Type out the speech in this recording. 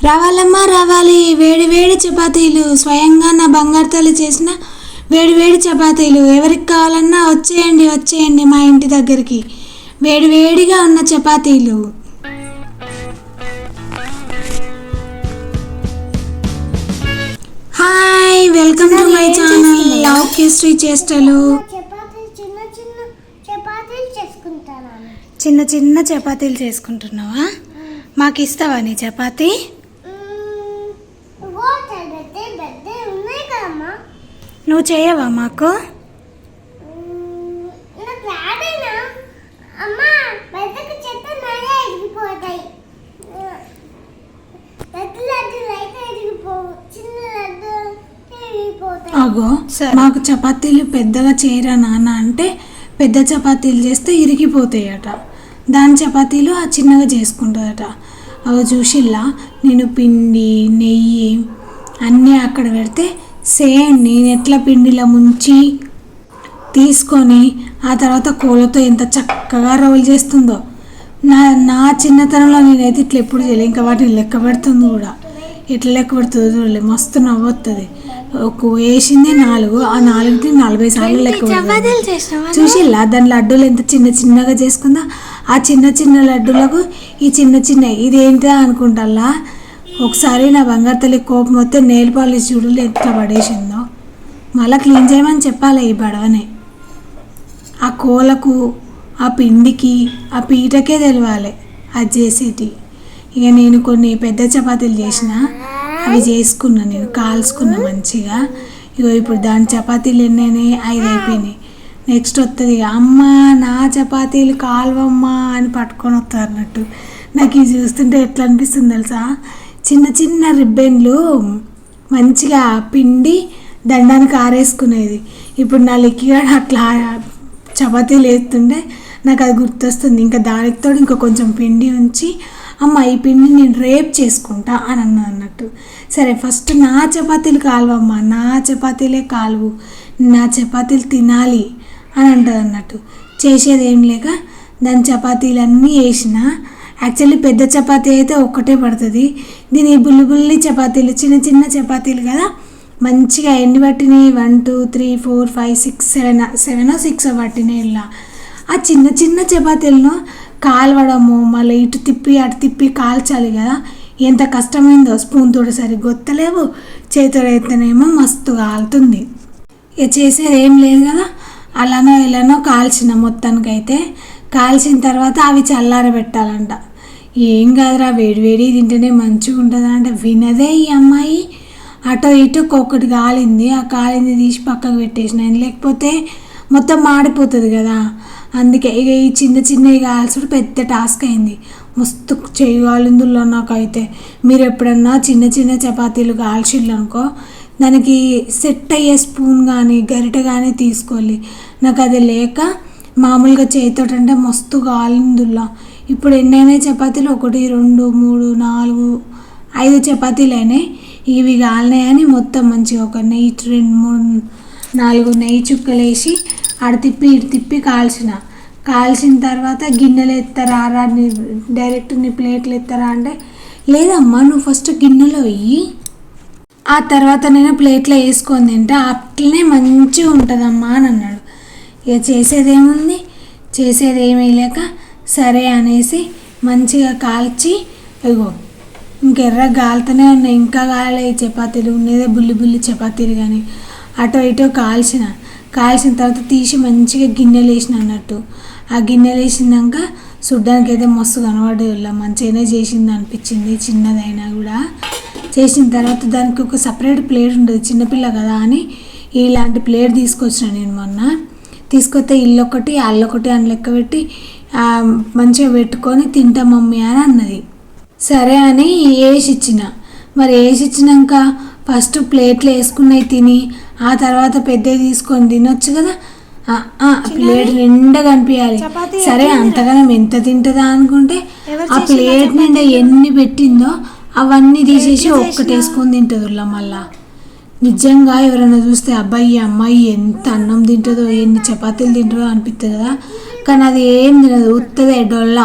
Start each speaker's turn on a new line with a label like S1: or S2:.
S1: రావాలమ్మా రావాలి. వేడి వేడి చపాతీలు. స్వయంగా నా బంగారు తల్లి చేసిన వేడి వేడి చపాతీలు. ఎవరికి కావాలన్నా వచ్చేయండి వచ్చేయండి మా ఇంటి దగ్గరికి. వేడి వేడిగా ఉన్న చపాతీలు. Hi welcome to my channel love కిస్ట్రీ చేష్టలు.
S2: చిన్న చిన్న చపాతీలు
S1: చేసుకుంటున్నావా? మాకు ఇస్తావా నీ చపాతీ
S2: వాటర్ పెద్ద పెద్ద ఉన్నాయి కదమ్మా
S1: నువ్వు చేయవా మాకు
S2: మ్మ్, నాకు రాదేనా అమ్మా పెద్దకు చెత్త నాయే ఎగిరిపోతాయి పెద్ద లడ్డూలు అయితే ఎగిరిపోవు చిన్న లడ్డు ఎగిరిపోతాయి.
S1: అగో మాకు చపాతీలు పెద్దగా చేయరా నాన్న అంటే పెద్ద చపాతీలు చేస్తే ఇరిగిపోతాయట. దాని చపాతీలు ఆ చిన్నగా చేసుకుంటుందట అవి చూసిల్లా నేను పిండి నెయ్యి అన్నీ అక్కడ పెడితే సేమ్ నేను ఎట్లా పిండిలో ముంచి తీసుకొని ఆ తర్వాత కోలతో ఎంత చక్కగా రోల్ చేస్తుందో. నా నా చిన్నతనంలో నేనైతే ఇట్లా ఎప్పుడు చేయలేదు ఇంకా వాటిని లెక్క పెడుతుంది కూడా. ఎట్లా లెక్క పెడుతుందో చూడలే. మస్తు నవ్వొస్తుంది ఒక వేసిందే నాలుగు ఆ నాలుగుకి నలభై సార్లు లెక్క. చూసిల్లా? దాని లడ్డూలు ఎంత చిన్న చిన్నగా చేసుకుందా? ఆ చిన్న చిన్న లడ్డూలకు ఈ చిన్న చిన్న ఇదేంటా అనుకుంటా ఒకసారి నా బంగారు తల్లి కోపం వస్తే నేల్ పాలిష్ చూడలు ఎట్లా పడేసిందో. మళ్ళీ క్లీన్ చేయమని చెప్పాలి ఈ బడవనే. ఆ కోలకు ఆ పిండికి ఆ పీటకే తెలవాలి అది చేసేటి ఇక నేను కొన్ని పెద్ద చపాతీలు చేసిన అవి చేసుకున్నా నేను కాల్చుకున్నా మంచిగా. ఇగో ఇప్పుడు దాని చపాతీలు ఎన్నైనాయి? ఐదు అయిపోయినాయి. నెక్స్ట్ వస్తుంది అమ్మ నా చపాతీలు కాల్వమ్మా అని పట్టుకొని వస్తారు అన్నట్టు. నాకు ఇది చూస్తుంటే ఎట్లా అనిపిస్తుంది తెలుసా? చిన్న చిన్న రిబ్బెన్లు మంచిగా పిండి దండానికి ఆరేసుకునేది. ఇప్పుడు నా లెక్కిగాడు అట్లా చపాతీలు వేస్తుంటే నాకు అది గుర్తొస్తుంది. ఇంకా దానికి తోడు ఇంకా కొంచెం పిండి ఉంచి అమ్మ ఈ పిండి నేను రేపు చేసుకుంటా అని అన్నా అన్నట్టు. సరే ఫస్ట్ నా చపాతీలు కాలువమ్మ నా చపాతీలే కాలువు. నా చపాతీలు తినాలి అని అంటుంది అన్నట్టు చేసేది ఏం లేక దాని చపాతీలన్నీ వేసిన యాక్చువల్లీ పెద్ద చపాతీ అయితే ఒక్కటే పడుతుంది. దీని బుల్లి బుల్లి చపాతీలు చిన్న చిన్న చపాతీలు కదా మంచిగా ఎన్ని పట్టినాయి one two three four five six seven seven six పట్టినాయి ఇలా. ఆ చిన్న చిన్న చపాతీలను కాలవడము మళ్ళీ ఇటు తిప్పి అటు తిప్పి కాల్చాలి కదా. ఎంత కష్టమైందో స్పూన్ తోడు సరి గొత్తలేవు చేతుడైతేనేమో మస్తు కాలుతుంది. ఇక చేసేది ఏం లేదు కదా అలానో ఇలానో కాల్చిన మొత్తానికైతే. కాల్చిన తర్వాత అవి చల్లారబెట్టాలంట. ఏం కాదురా వేడి వేడి తింటేనే మంచిగా ఉంటుంది అంటే వినదే ఈ అమ్మాయి. అటో ఇటు ఒక్కొక్కటి కాలింది ఆ కాలింది తీసి పక్కకు పెట్టేసిన. లేకపోతే మొత్తం మాడిపోతుంది కదా. అందుకే ఇక ఈ చిన్న చిన్నవి కాల్చుడు పెద్ద టాస్క్ అయింది. మస్తు చేయగలిందులో నాకైతే. మీరు ఎప్పుడన్నా చిన్న చిన్న చపాతీలు కాల్చిళ్ళు అనుకో దానికి సెట్ అయ్యే స్పూన్ కానీ గరిట కానీ తీసుకోవాలి. నాకు అది లేక మామూలుగా చేతితోటి అంటే మస్తు కాలిందుల్లా. ఇప్పుడు ఎన్నైనా చపాతీలు? ఒకటి రెండు మూడు నాలుగు ఐదు చపాతీలు అయినాయి ఇవి కాలినాయని మొత్తం మంచిగా ఒక నెయ్యి రెండు మూడు నాలుగు నెయ్యి చుక్కలు వేసి ఆడ తిప్పి ఇటు తిప్పి కాల్చిన. కాల్చిన తర్వాత గిన్నెలు ఎత్తారా? రా డైరెక్ట్ నీ ప్లేట్లు ఎత్తారా అంటే లేదమ్మా నువ్వు ఫస్ట్ గిన్నెలో వెయ్యి ఆ తర్వాత నేను ప్లేట్లో వేసుకొని తింటే అట్లనే మంచిగా ఉంటుందమ్మా అని అన్నాడు. ఇక చేసేదేముంది? చేసేది ఏమీ లేక సరే అనేసి మంచిగా కాల్చి ఇగో ఇంకెర్ర గాలుతూనే ఉన్నాయి. ఇంకా కాలే చపాతీలు. ఉన్నదే బుల్లి బుల్లి చపాతీలు కానీ అటో ఇటో కాల్చిన. కాల్చిన తర్వాత తీసి మంచిగా గిన్నెలు వేసిన అన్నట్టు. ఆ గిన్నెలు వేసినాక చూడ్డానికి అయితే మస్తు కనబడే మంచిగానే చేసింది అనిపించింది చిన్నదైనా కూడా. చేసిన తర్వాత దానికి ఒక సపరేట్ ప్లేట్ ఉండదు. చిన్నపిల్ల కదా అని ఇలాంటి ప్లేట్ తీసుకొచ్చిన నేను మొన్న. తీసుకొస్తే ఇల్లు ఒకటి అల్లొకటి అని లెక్క పెట్టి మంచిగా పెట్టుకొని తింటా మమ్మీ అని అన్నది. సరే అని వేసి ఇచ్చిన మరి వేసి ఇచ్చినాక ఫస్ట్ ప్లేట్లో వేసుకున్నవి తిని ఆ తర్వాత పెద్దవి తీసుకొని తినొచ్చు కదా? ప్లేట్ నిండా కనిపించాలి సరే అంతగానం ఎంత తింటుందా అనుకుంటే ఆ ప్లేట్ నిండా ఎన్ని పెట్టిందో అవన్నీ తీసేసి ఒక్కటి వేసుకొని తింటుంది మళ్ళా. నిజంగా ఎవరైనా చూస్తే అబ్బాయి అమ్మాయి ఎంత అన్నం తింటుందో ఎన్ని చపాతీలు తింటుందో అనిపిస్తుంది కదా? కానీ అది ఏం తినదు ఉత్తదే డొల్ల